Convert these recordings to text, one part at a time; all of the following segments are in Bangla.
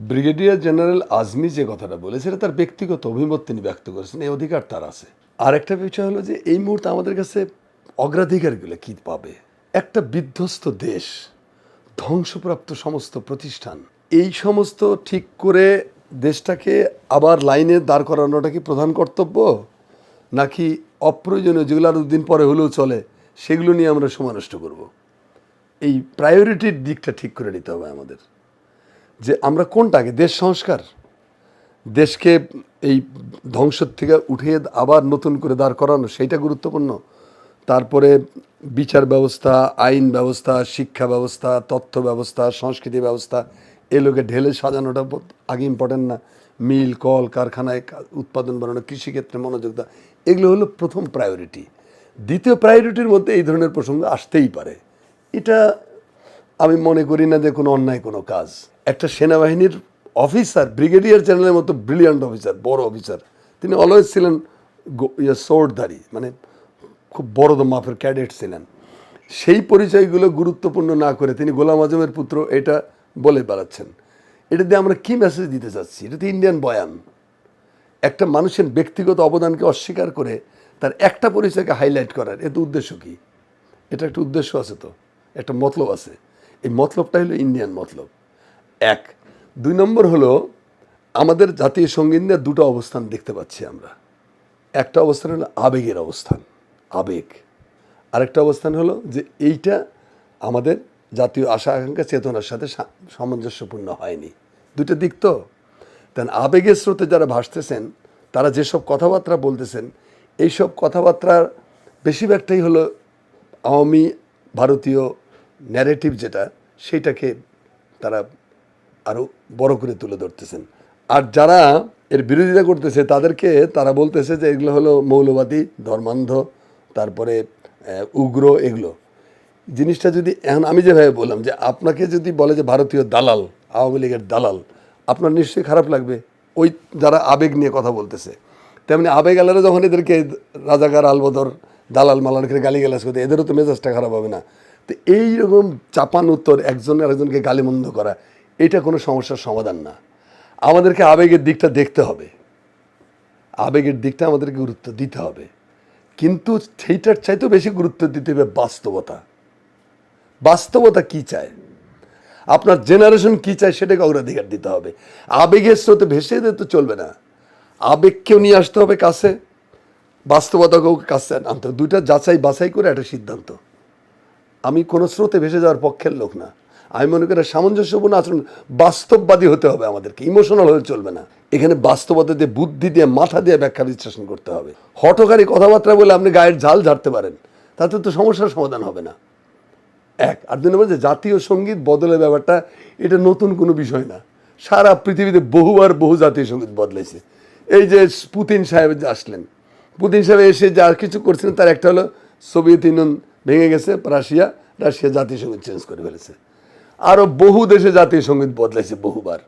ব্রিগেডিয়ার জেনারেল আজমি যে কথাটা বলে, সেটা তার ব্যক্তিগত অভিমত তিনি ব্যক্ত করেছেন, এই অধিকার তার আছে। আর একটা বিষয় হলো যে, এই মুহূর্তে আমাদের কাছে অগ্রাধিকারগুলো কি পাবে? একটা বিধ্বস্ত দেশ, ধ্বংসপ্রাপ্ত সমস্ত প্রতিষ্ঠান, এই সমস্ত ঠিক করে দেশটাকে আবার লাইনে দাঁড় করানোটা কি প্রধান কর্তব্য? নাকি অপ্রয়োজনীয় যেগুলো আরও দুদিন পরে হলেও চলে, সেগুলো নিয়ে আমরা সময় নষ্ট করব? এই প্রায়োরিটির দিকটা ঠিক করে নিতে হবে আমাদের। যে আমরা কোনটাকে? দেশ সংস্কার। দেশকে এই ধ্বংসের থেকে উঠিয়ে আবার নতুন করে দাঁড় করানো, সেইটা গুরুত্বপূর্ণ। তারপরে বিচার ব্যবস্থা, আইন ব্যবস্থা, শিক্ষা ব্যবস্থা, তথ্য ব্যবস্থা, সংস্কৃতি ব্যবস্থা এগুলোকে ঢেলে সাজানোটা আগে ইম্পর্টেন্ট না। মিল, কল কারখানায় উৎপাদন বাড়ানো কৃষিক্ষেত্রে মনোযোগ দেওয়া এগুলো হলো প্রথম প্রায়োরিটি দ্বিতীয় প্রায়োরিটির মধ্যে এই ধরনের প্রসঙ্গ আসতেই পারে। এটা আমি মনে করি না যে কোনো অন্যায় কোনো কাজ। একটা সেনাবাহিনীর অফিসার, ব্রিগেডিয়ার জেনারেলের মতো ব্রিলিয়ান্ট অফিসার, বড় অফিসার, তিনি অলওয়েজ ছিলেন গো- ইয়ে সোর্ডধারী মানে খুব বড় মাপের ক্যাডেট ছিলেন। সেই পরিচয়গুলো গুরুত্বপূর্ণ না করে তিনি গোলাম আজমের পুত্র এটা বলে বেড়াচ্ছেন। এটা দিয়ে আমরা কী মেসেজ দিতে চাচ্ছি? এটা তো ইন্ডিয়ান বয়ান। একটা মানুষের ব্যক্তিগত অবদানকে অস্বীকার করে তার একটা পরিচয়কে হাইলাইট করার এত উদ্দেশ্য কি? এটা একটা উদ্দেশ্য আছে তো, একটা মতলব আছে। এই মতলবটা হলো ইন্ডিয়ান মতলব। এক। দুই নম্বর হলো, আমাদের জাতীয় সংগীত নিয়ে দুটো অবস্থান দেখতে পাচ্ছি আমরা। একটা অবস্থান হলো আবেগের অবস্থান, আবেগ। আরেকটা অবস্থান হলো যে এইটা আমাদের জাতীয় আশা, আকাঙ্ক্ষা, চেতনার সাথে সামঞ্জস্যপূর্ণ হয়নি। দুটো দিক তো। তেন আবেগের স্রোতে যারা ভাসতেছেন, তারা যেসব কথাবার্তা বলতেছেন, এইসব কথাবার্তার বেশিরভাগটাই হলো আওয়ামী, ভারতীয় ন্যারেটিভ যেটা সেটাকে তারা আরও বড় করে তুলে ধরতেছেন। আর যারা এর বিরোধিতা করতেছে, তাদেরকে তারা বলতেছে যে এগুলো হলো মৌলবাদী, ধর্মান্ধ, তারপরে উগ্র এগুলো। জিনিসটা যদি এখন আমি যেভাবে বললাম যে আপনাকে যদি বলে যে ভারতীয় দালাল, আওয়ামী লীগের দালাল, আপনার নিশ্চয়ই খারাপ লাগবে। ওই যারা আবেগ নিয়ে কথা বলতেছে। তেমনি আবেগ আলারা যখন এদেরকে রাজাকার, আলবদর, দালাল মালান করে গালি গালাজ করতে, এদেরও তো মেজাজটা খারাপ হবে না। তো এইরকম চাপান উত্তর একজন আরেকজনকে গালিমন্দ করা, এটা কোনো সমস্যার সমাধান না। আমাদেরকে আবেগের দিকটা দেখতে হবে। আবেগের দিকটা আমাদেরকে গুরুত্ব দিতে হবে। কিন্তু সেইটার চাইতেও বেশি গুরুত্ব দিতে হবে বাস্তবতা। বাস্তবতা কি চায়? আপনার জেনারেশন কি চায় সেটাকে অগ্রাধিকার দিতে হবে। আবেগের স্রোতে ভেসে তো চলবে না। আবেগকেও নিয়ে আসতে হবে কাছে, বাস্তবতাকেও কাছে আনতে হবে। দুইটা যাচাই বাছাই করে একটা সিদ্ধান্ত। আমি কোনো স্রোতে ভেসে যাওয়ার পক্ষের লোক না। আমি মনে করি সামঞ্জস্যপূর্ণ আচরণ বাস্তববাদী হতে হবে আমাদেরকে। ইমোশনাল হয়ে চলবে না। এখানে বাস্তবতা দিয়ে, বুদ্ধি দিয়ে, মাথা দিয়ে ব্যাখ্যা বিশ্লেষণ করতে হবে। হটকারী কথাবার্তা বলে আপনি গায়ের ঝাল ঝাড়তে পারেন। তাতে তো সমস্যার সমাধান হবে না। এক, আর দুই নম্বর যে জাতীয় সংগীত বদলের ব্যাপারটা, এটা নতুন কোনো বিষয় না। সারা পৃথিবীতে বহুবার বহু জাতীয় সংগীত বদলেছে। এই যে পুতিন সাহেব আসলেন, পুতিন সাহেব এসে যা কিছু করছিলেন, তার একটা হলো সোভিয়েত ইউনিয়ন ভেঙে গেছে রাশিয়া রাশিয়া জাতীয় সংগীত চেঞ্জ করে ফেলেছে। আরও বহু দেশে জাতীয় সংগীত বদলাইছে বহুবার।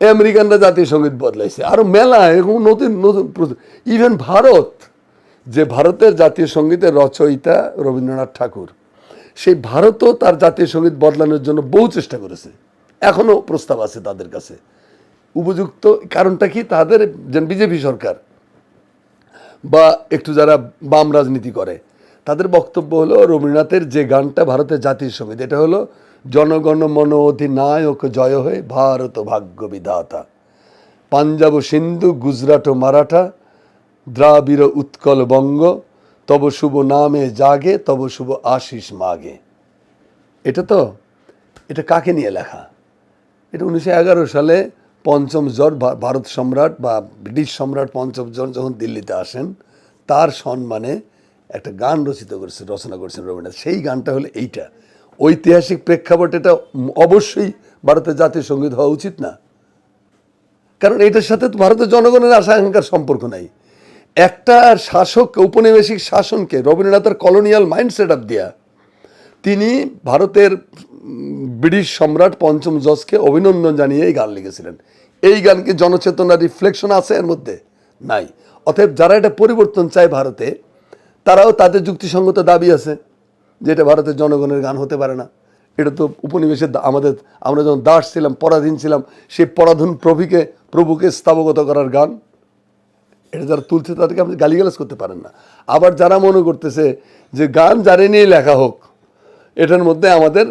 আমেরিকানরা জাতীয় সংগীত বদলাইছে। আরও মেলা, এরকম নতুন নতুন ইভেন ভারত, যে ভারতের জাতীয় সঙ্গীতের রচয়িতা রবীন্দ্রনাথ ঠাকুর, সেই ভারতও তার জাতীয় সংগীত বদলানোর জন্য বহু চেষ্টা করেছে। এখনও প্রস্তাব আছে তাদের কাছে। উপযুক্ত কারণটা কি? তাদের যেন বিজেপি সরকার বা একটু যারা বাম রাজনীতি করে তাদের বক্তব্য হলো রবীন্দ্রনাথের যে গানটা ভারতের জাতীয় সংগীত, এটা হলো জনগণ মন অধিনায়ক জয় হয়ে ভারত ভাগ্য বিধাতা। পাঞ্জাব সিন্ধু, গুজরাট ও মারাঠা, দ্রাবিড় উৎকল বঙ্গ, তব শুভ নামে জাগে, তব শুভ আশিস মাগে। এটা তো, এটা কাকে নিয়ে লেখা? এটা উনিশশো এগারো সালে পঞ্চম জর্জ ভা- ভারত সম্রাট বা ব্রিটিশ সম্রাট পঞ্চম জর্জ যখন দিল্লিতে আসেন, তার সম্মানে একটা গান রচিত করেছে, রচনা করেছেন রবীন্দ্রনাথ। সেই গানটা হলো এইটা। ঐতিহাসিক প্রেক্ষাপট এটা অবশ্যই ভারতের জাতীয় সংগীত হওয়া উচিত না। কারণ এটার সাথে ভারতের জনগণের আশা আকাঙ্ক্ষার সম্পর্ক নাই। একটা শাসক ঔপনিবেশিক শাসনকে, রবীন্দ্রনাথের কলোনিয়াল মাইন্ড সেট আপ দিয়া তিনি ভারতের ব্রিটিশ সম্রাট পঞ্চম জজকে অভিনন্দন জানিয়ে এই গান লিখেছিলেন। এই গানকে জনচেতনার রিফ্লেকশন আছে এর মধ্যে? নাই। অতএব যারা এটা পরিবর্তন চায় ভারতে তারাও তাদের যুক্তিসঙ্গত দাবি আছে যে এটা ভারতের জনগণের গান হতে পারে না। এটা তো উপনিবেশের আমাদের আমরা যখন দাস ছিলাম, পরাধীন ছিলাম, সেই পরাধীন প্রভুকে প্রভুকে স্থাবগত করার গান, এটা যারা তুলছে তাদেরকে আপনি গালিগালাজ করতে পারেন না। আবার যারা মনে করতেছে যে গান জানে নিয়ে লেখা হোক, এটার মধ্যে আমাদের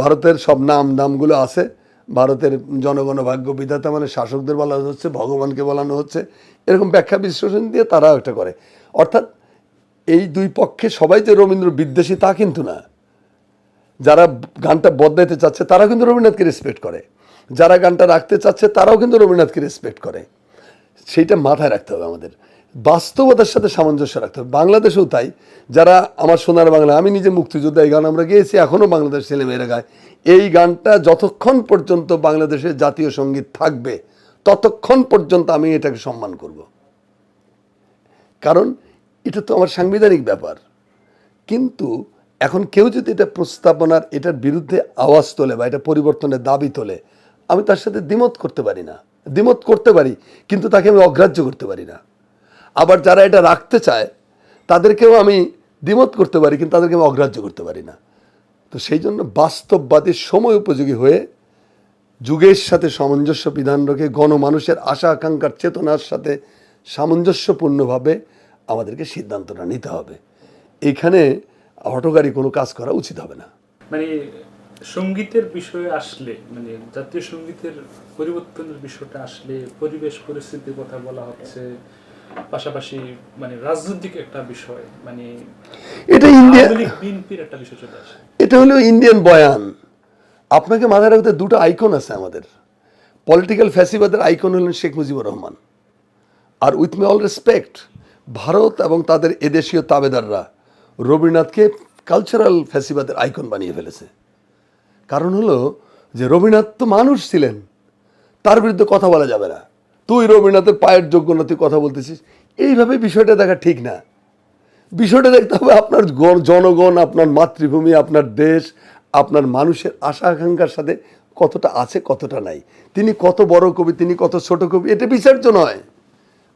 ভারতের সব নাম নামগুলো আছে। ভারতের জনগণ ভাগ্য বিধাতা মানে শাসকদের বলা হচ্ছে, ভগবানকে বলানো হচ্ছে। এরকম ব্যাখ্যা বিশ্লেষণ দিয়ে তারাও একটা করে। অর্থাৎ এই দুই পক্ষে সবাই যে রবীন্দ্র বিদ্বেষী তা কিন্তু না। যারা গানটা বদলাইতে চাচ্ছে, তারাও কিন্তু রবীন্দ্রনাথকে রেসপেক্ট করে। যারা গানটা রাখতে চাচ্ছে, তারাও কিন্তু রবীন্দ্রনাথকে রেসপেক্ট করে। সেইটা মাথায় রাখতে হবে আমাদের। বাস্তবতার সাথে সামঞ্জস্য রাখতে হবে। বাংলাদেশেও তাই। যারা আমার সোনার বাংলা, আমি নিজে মুক্তিযোদ্ধা এই গান আমরা গেয়েছি, এখনও বাংলাদেশ ছেলেমেয়েরা গায়। এই গানটা যতক্ষণ পর্যন্ত বাংলাদেশের জাতীয় সংগীত থাকবে, ততক্ষণ পর্যন্ত আমি এটাকে সম্মান করব। কারণ এটা তো আমার সাংবিধানিক ব্যাপার। কিন্তু এখন কেউ যদি এটা প্রস্তাবনার, এটার বিরুদ্ধে আওয়াজ তোলে বা এটা পরিবর্তনের দাবি তোলে, আমি তার সাথে দ্বিমত করতে পারি না। দ্বিমত করতে পারি, কিন্তু তাকে আমি অগ্রাহ্য করতে পারি না। আবার যারা এটা রাখতে চায়, তাদেরকেও আমি দ্বিমত করতে পারি, কিন্তু তাদেরকে আমি অগ্রাহ্য করতে পারি না। তো সেই জন্য বাস্তববাদী সময় উপযোগী হয়ে যুগের সাথে সামঞ্জস্য বিধান রেখে গণমানুষের আশা আকাঙ্ক্ষার চেতনার সাথে সামঞ্জস্যপূর্ণভাবে আমাদেরকে সিদ্ধান্তটা নিতে হবে। এইখানে হটকারী কোনো কাজ করা উচিত হবে না। মানে সঙ্গীতের বিষয়ে আসলে মানে জাতীয় সঙ্গীতের পরিবর্তনের বিষয়টা আসলে পরিবেশ পরিস্থিতির কথা বলা হচ্ছে পাশাপাশি মানে রাজনৈতিক একটা বিষয় মানে এটা ইন্ডিয়া আওয়ামী লীগ বিএনপির একটা বিষয় চলে আসে। এটা হলো ইন্ডিয়ান বয়ান। আপনাকে মাথায় রাখতে দুটো আইকন আছে আমাদের। পলিটিক্যাল ফ্যাসিবাদের আইকন হলেন শেখ মুজিবুর রহমান। আর with me all respect Bharat এবং তাদের এদেশীয় তাবেদাররা রবীন্দ্রনাথকে কালচারাল ফ্যাসিবাদের আইকন বানিয়ে ফেলেছে। কারণ হলো যে রবীন্দ্রনাথ তো মানুষ ছিলেন, তার বিরুদ্ধে কথা বলা যাবে না। তুই রবীন্দ্রনাথের পায়ের যোগ্য না তুই কথা বলতেছিস। এইভাবে বিষয়টা দেখা ঠিক না। বিষয়টা দেখতে হবে আপনার জনগণ, আপনার মাতৃভূমি, আপনার দেশ, আপনার মানুষের আশা আকাঙ্ক্ষার সাথে কতটা আছে, কতটা নাই। তিনি কত বড় কবি, তিনি কত ছোট কবি, এটা বিচার্য নয়।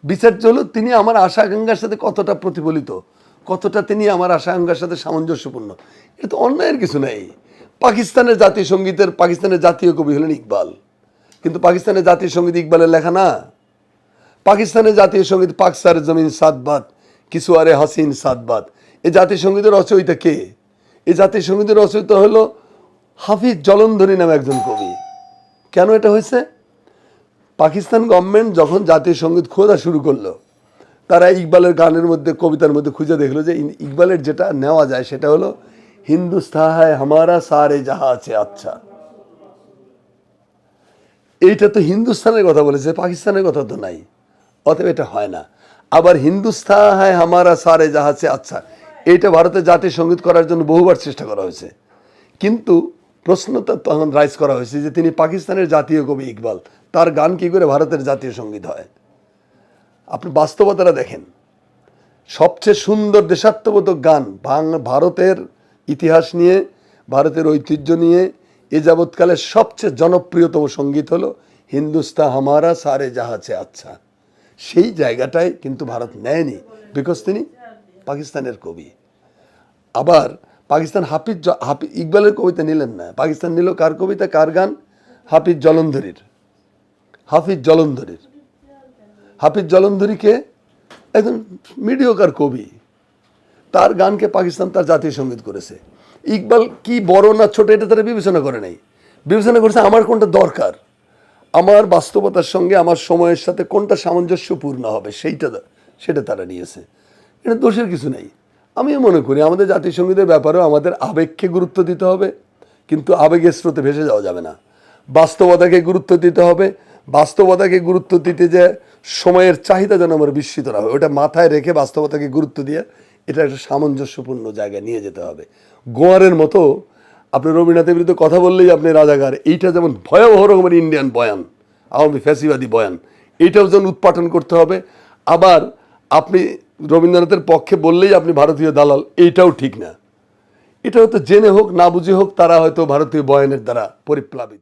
বিচার্য হলো তিনি আমার আশা আকাঙ্ক্ষার সাথে কতটা প্রতিফলিত, কতটা তিনি আমার আশা আকাঙ্ক্ষার সাথে সামঞ্জস্যপূর্ণ। এটা তো অন্যায়ের কিছু নাই। পাকিস্তানের জাতীয় সঙ্গীতের, পাকিস্তানের জাতীয় কবি হলেন ইকবাল। কিন্তু পাকিস্তানের জাতীয় সংগীত ইকবালের লেখা না। পাকিস্তানের জাতীয় সংগীত পাকসার জমিন সাদবাদ কিছু আরে হাসিন সাদবাদ এই জাতীয় সঙ্গীতের রচয়িতা কে? এই জাতীয় সঙ্গীতের রচয়িতা হলো হাফিজ জলন্ধরী নামে একজন কবি। কেন এটা হয়েছে? পাকিস্তান গভর্নমেন্ট যখন জাতীয় সংগীত খোঁজা শুরু করল, তারা ইকবালের গানের মধ্যে, কবিতার মধ্যে খুঁজে দেখল যে ইকবালের যেটা নেওয়া যায় সেটা হলো হিন্দুস্তান হায় হামারা সারে যাহা আছে আচ্ছা। এইটা তো হিন্দুস্তানের কথা বলেছে, পাকিস্তানের কথা তো নাই। অতএব এটা হয় না। আবার হিন্দুস্তান হায় হামারা সারে জাহাজে আচ্ছা। এইটা ভারতে জাতীয় সংগীত করার জন্য বহুবার চেষ্টা করা হয়েছে। কিন্তু প্রশ্নটা তখন রাইজ করা হয়েছে যে তিনি পাকিস্তানের জাতীয় কবি ইকবাল। তার গান কি করে ভারতের জাতীয় সংগীত হয়? আপনি বাস্তবতাটা দেখেন। সবচেয়ে সুন্দর দেশাত্মবোধক গান ভারতের ইতিহাস নিয়ে, ভারতের ঐতিহ্য নিয়ে, এ যাবৎকালের সবচেয়ে জনপ্রিয়তম সংগীত হলো হিন্দুস্তা হামারা সারে জাহাজে আচ্ছা। সেই জায়গাটায় কিন্তু ভারত নেয়নি বিকজ তিনি পাকিস্তানের কবি। আবার পাকিস্তান হাফিজ হাফিজ ইকবালের কবিতা নিলেন না। পাকিস্তান নিল কার কবিতা? কার গান? হাফিজ জলন্ধরীর। হাফিজ জলন্ধরীর। হাফিজ জলন্ধরীকে একজন মিডিয়কার কবি। তার গানকে পাকিস্তান তার জাতীয় সংগীত করেছে। ইকবাল কি বড় না ছোট এটা তারা বিবেচনা করে নাই। বিবেচনা করেছে আমার কোনটা দরকার? আমার বাস্তবতার সঙ্গে আমার সময়ের সাথে কোনটা সামঞ্জস্যপূর্ণ হবে? সেইটা সেটা তারা নিয়েছে। এটা দোষের কিছু নেই। আমিও মনে করি, আমাদের জাতীয় সঙ্গীতের ব্যাপারেও আমাদের আবেগকে গুরুত্ব দিতে হবে, কিন্তু আবেগের স্রোতে ভেসে যাওয়া যাবে না। বাস্তবতাকে গুরুত্ব দিতে হবে, বাস্তবতাকে গুরুত্ব দিতে যে সময়ের চাহিদা যেন আমার বিস্মিত না হয়, ওটা মাথায় রেখে বাস্তবতাকে গুরুত্ব দিয়ে এটা একটা সামঞ্জস্যপূর্ণ জায়গায় নিয়ে যেতে হবে। গোয়ারের মতো, আপনি রবীন্দ্রনাথের বিরুদ্ধে কথা বললেই আপনি রাজাকার, এইটা যেমন ভয়াবহ রকমের ইন্ডিয়ান বয়ান, আওয়ামী ফ্যাসিবাদী বয়ান, এইটাও যেন উৎপাটন করতে হবে। আবার আপনি রবীন্দ্রনাথের পক্ষে বললেই আপনি ভারতীয় দালাল, এইটাও ঠিক না। এটা হয়তো জেনে হোক, না বুঝে হোক, তারা হয়তো ভারতীয় বয়ানের দ্বারা পরিপ্লাবিত।